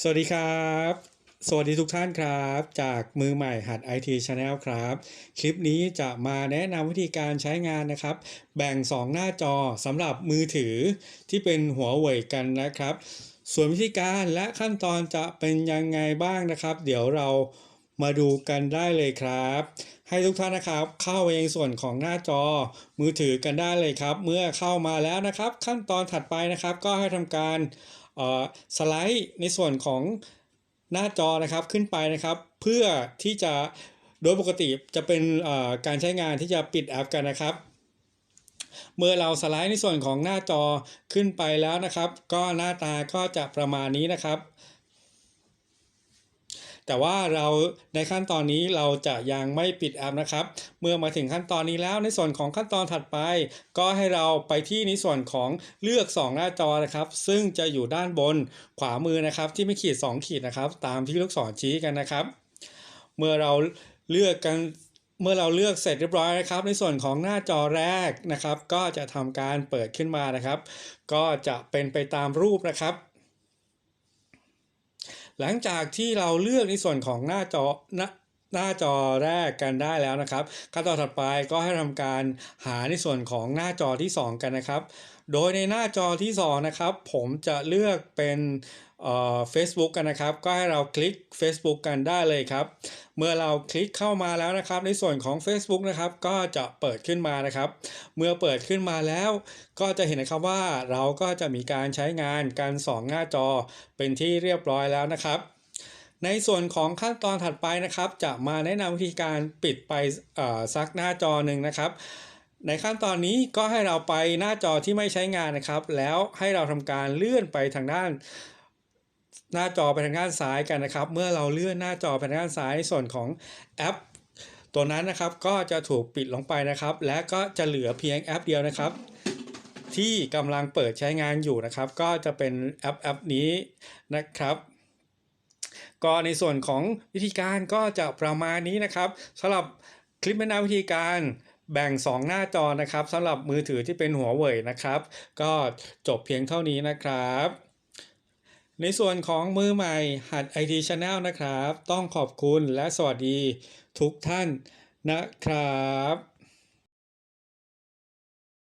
สวัสดีครับ สวัสดีทุกท่านครับ จากมือใหม่หัด IT Channel ครับ คลิปนี้จะมาแนะนำวิธีการใช้งานนะครับ แบ่ง 2 หน้าจอสำหรับมือถือที่เป็นหัวเว่ยกันนะครับ ส่วนวิธีการและขั้นตอนจะเป็นยังไงบ้างนะครับ เดี๋ยวเรามาดูกันได้เลยครับ ให้ทุกท่านนะครับเข้าไปยังส่วนของหน้าจอมือถือกันได้เลยครับ เมื่อเข้ามาแล้วนะครับ ขั้นตอนถัดไปนะครับ ก็ให้ทำการ สไลด์ในส่วนของหน้าจอนะครับขึ้นไปนะครับ เพื่อที่จะโดยปกติจะเป็นการใช้งานที่จะปิดแอปกันนะครับ เมื่อเราสไลด์ในส่วนของหน้าจอขึ้นไปแล้วนะครับ ก็หน้าตาก็จะประมาณนี้นะครับ แต่ว่าเราในขั้นตอนนี้เราจะยังไม่ปิดแอปนะครับ เมื่อมาถึงขั้นตอนนี้แล้วในส่วนของขั้นตอนถัดไป ก็ให้เราไปที่ในส่วนของเลือก 2 หน้าจอนะครับ ซึ่งจะอยู่ด้านบนขวามือนะครับ ที่ไม่ขีด 2 ขีดนะครับ ตามที่ลูกศรชี้กันนะครับ เมื่อเราเลือกกันเมื่อเราเลือกเสร็จเรียบร้อยนะครับ ในส่วนของหน้าจอแรกนะครับ ก็จะทำการเปิดขึ้นมานะครับ ก็จะเป็นไปตามรูปนะครับ หลังจากที่เราเลือกในส่วนของหน้าจอน้า หน้าจอแรกกันได้แล้วนะครับขั้นตอนถัดไปก็ให้ทำการหาในส่วนของหน้าจอที่ 2 กันนะครับ โดยในหน้าจอที่ 2 นะครับ ผมจะเลือกเป็นเอ่อ Facebook กันนะครับ ก็ให้เราคลิก Facebook กันได้เลยครับ เมื่อเราคลิกเข้ามาแล้วนะครับ ในส่วนของ Facebook นะครับ ก็จะเปิดขึ้นมานะครับ เมื่อเปิดขึ้นมาแล้ว ก็จะเห็นนะครับว่าเราก็จะมีการใช้งานกัน2หน้าจอเป็นที่เรียบร้อยแล้วนะครับ ในส่วนของขั้นตอนถัดไปนะครับ จะมาแนะนำวิธีการปิดไปเอ่อสักหน้าจอหนึ่งนะครับ ในขั้นตอนนี้ก็ให้เราไปหน้าจอที่ไม่ใช้งานนะครับ แล้วให้เราทำการเลื่อนไปทางด้าน หน้าจอไปทางด้านซ้ายกันนะครับ เมื่อเราเลื่อนหน้าจอไปทางด้านซ้ายส่วนของแอป ตัวนั้นนะครับก็จะถูกปิดลงไปนะครับ และก็จะเหลือเพียงแอปเดียวนะครับ ที่กำลังเปิดใช้งานอยู่นะครับ ก็จะเป็นแอปแอปนี้นะครับ ก็ในส่วนของวิธีการก็จะประมาณนี้นะครับสำหรับคลิปแนะนำวิธีการแบ่ง 2 หน้าจอนะครับสำหรับมือถือที่เป็นหัวเว่ยนะครับ ก็จบเพียงเท่านี้นะครับ ในส่วนของมือใหม่หัด IT Channel นะครับ ต้องขอบคุณและสวัสดีทุกท่านนะครับ